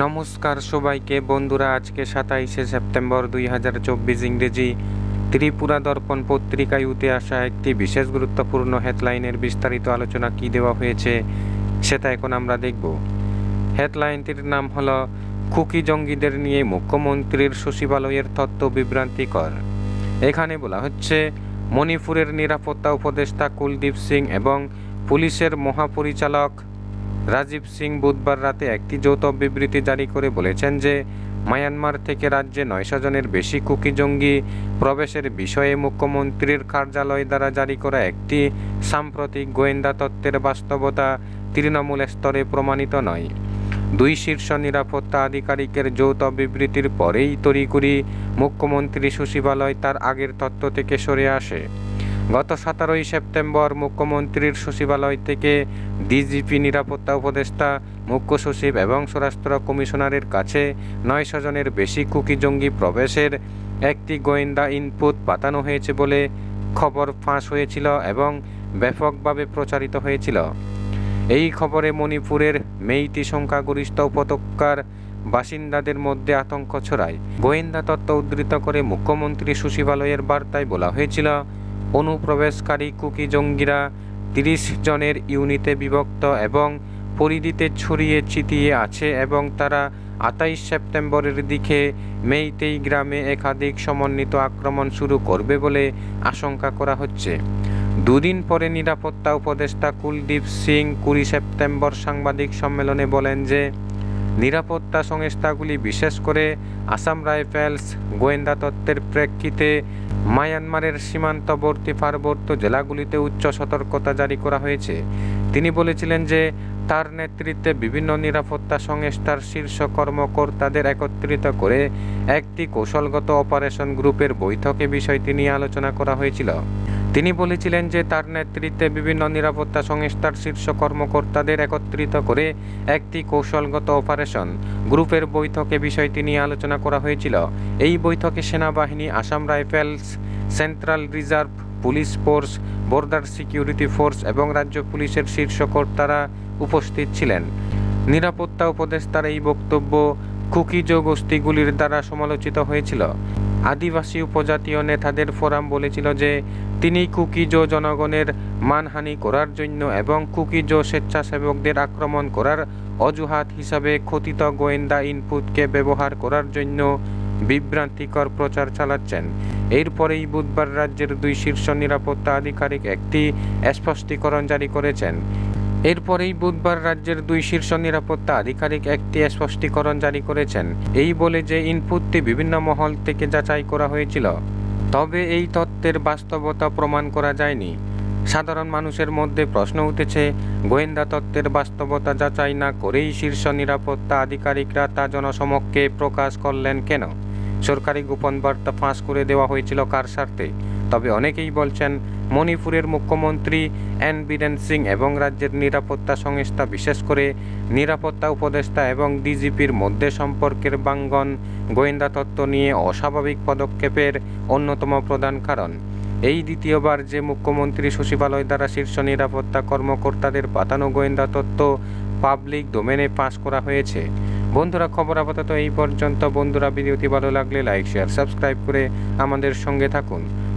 নমস্কার সবাইকে, বন্ধুরা, আজকে সাতাইশে সেপ্টেম্বর দুই হাজার চব্বিশ ইংরেজি ত্রিপুরা দর্পণ পত্রিকায় উঠে আসা একটি বিশেষ গুরুত্বপূর্ণ হেডলাইনের বিস্তারিত আলোচনা কি দেওয়া হয়েছে, সেটা এখন আমরা দেখব। হেডলাইনটির নাম হল, খুকি জঙ্গিদের নিয়ে মুখ্যমন্ত্রীর সচিবালয়ের তথ্য বিভ্রান্তিকর। এখানে বলা হচ্ছে, মণিপুরের নিরাপত্তা উপদেষ্টা কুলদীপ সিং এবং পুলিশের মহাপরিচালক রাজীব সিং বুধবার রাতে একটি যৌথ বিবৃতি জারি করে বলেছেন যে, মায়ানমার থেকে রাজ্যে নয়শো জনের বেশি কুকি জঙ্গি প্রবেশের বিষয়ে মুখ্যমন্ত্রীর কার্যালয় দ্বারা জারি করা একটি সাম্প্রতিক গোয়েন্দা তত্ত্বের বাস্তবতা তৃণমূল স্তরে প্রমাণিত নয়। দুই শীর্ষ নিরাপত্তা আধিকারিকের যৌথ বিবৃতির পরেই তড়িঘড়ি মুখ্যমন্ত্রী সচিবালয় তার আগের তত্ত্ব থেকে সরে আসে। গত সতেরোই সেপ্টেম্বর মুখ্যমন্ত্রীর সচিবালয় থেকে ডিজিপি নিরাপত্তা উপদেষ্টা, মুখ্য সচিব এবং স্বরাষ্ট্র কমিশনারের কাছে নয়শো জনের বেশি কুকি জঙ্গি প্রবেশের একটি গোয়েন্দা ইনপুট পাঠানো হয়েছে বলে খবর ফাঁস হয়েছিল এবং ব্যাপকভাবে প্রচারিত হয়েছিল। এই খবরে মণিপুরের মেইতি সংখ্যাগরিষ্ঠ উপত্যকার বাসিন্দাদের মধ্যে আতঙ্ক ছড়ায়। গোয়েন্দা তত্ত্ব উদ্ধৃত করে মুখ্যমন্ত্রী সচিবালয়ের বার্তায় বলা হয়েছিল অনুপ্রবেশকারী কুকি জঙ্গিরা তিরিশ জনের ইউনিটে বিভক্ত এবং পরিধিতে ছড়িয়ে ছিটিয়ে আছে এবং তারা আঠাইশ সেপ্টেম্বরের দিকে মেইতেই গ্রামে একাধিক সমন্বিত আক্রমণ শুরু করবে বলে আশঙ্কা করা হচ্ছে। দুদিন পরে নিরাপত্তা উপদেষ্টা কুলদীপ সিং কুড়ি সেপ্টেম্বর সাংবাদিক সম্মেলনে বলেন যে, নিরাপত্তা সংস্থাগুলি বিশেষ করে আসাম রাইফেলস গোয়েন্দা তত্ত্বের প্রেক্ষিতে মায়ানমারের সীমান্তবর্তী পার্বত্য জেলাগুলিতে উচ্চ সতর্কতা জারি করা হয়েছে। তিনি বলেছিলেন যে, তার নেতৃত্বে বিভিন্ন নিরাপত্তা সংস্থার শীর্ষ কর্মকর্তাদের একত্রিত করে একটি কৌশলগত অপারেশন গ্রুপের বৈঠকে বিষয়টি নিয়ে আলোচনা করা হয়েছিল। তিনি বলেছিলেন যে তার নেতৃত্বে বিভিন্ন নিরাপত্তা সংস্থার শীর্ষ কর্মকর্তাদের একত্রিত করে একটি কৌশলগত অপারেশন গ্রুপের বৈঠকে বিষয়টি নিয়ে আলোচনা করা হয়েছিল। এই বৈঠকে সেনাবাহিনী, Assam rifles, central reserve, police force, border security force এবং রাজ্য পুলিশের শীর্ষ কর্তারা উপস্থিত ছিলেন। নিরাপত্তা উপদেষ্টার এই বক্তব্য কুকিজো গোষ্ঠীগুলির দ্বারা সমালোচিত হয়েছিল। আদিবাসী উপজাতীয় নেতাদের ফোরাম বলেছিল যে তিনি কুকিজো জনগণের মানহানি করার জন্য এবং কুকিজো স্বেচ্ছাসেবকদের আক্রমণ করার অজুহাত হিসাবে কথিত গোয়েন্দা ইনপুটকে ব্যবহার করার জন্য বিভ্রান্তিকর প্রচার চালাচ্ছেন। এরপরেই বুধবার রাজ্যের দুই শীর্ষ নিরাপত্তা আধিকারিক একটি স্পষ্টীকরণ জারি করেছেন। এরপরেই বুধবার রাজ্যের দুই শীর্ষ নিরাপত্তা আধিকারিক একটি স্পষ্টীকরণ জারি করেছেন। এই বলে যে ইনপুটটি বিভিন্ন মহল থেকে যাচাই করা হয়েছিল। তবে এই তত্ত্বের বাস্তবতা প্রমাণ করা যায়নি। সাধারণ মানুষের মধ্যে প্রশ্ন উঠেছে, গোয়েন্দা তত্ত্বের বাস্তবতা যাচাই না করেই শীর্ষ নিরাপত্তা আধিকারিকরা তা জনসমক্ষে প্রকাশ করলেন কেন? সরকারি গোপন বার্তা ফাঁস করে দেওয়া হয়েছিল কার স্বার্থে? তবে অনেকেই বলছেন মণিপুরের মুখ্যমন্ত্রী এন বীরেন সিং এবং রাজ্যের নিরাপত্তা সংস্থা, বিশেষ করে নিরাপত্তা উপদেষ্টা এবং ডিজিপির মধ্যে সম্পর্কের বাঙ্গন, গোয়েন্দা তত্ত্ব নিয়ে অস্বাভাবিক পদক্ষেপের অন্যতম প্রধান কারণ। এই দ্বিতীয়বার যে মুখ্যমন্ত্রী সচিবালয় দ্বারা শীর্ষ নিরাপত্তা কর্মকর্তাদের পাতানো গোয়েন্দা তত্ত্ব পাবলিক ডোমেনে পাশ করা হয়েছে। বন্ধুরা, খবর আপাতত এই পর্যন্ত। বন্ধুরা, ভিডিওটি ভালো লাগলে লাইক, শেয়ার, সাবস্ক্রাইব করে আমাদের সঙ্গে থাকুন।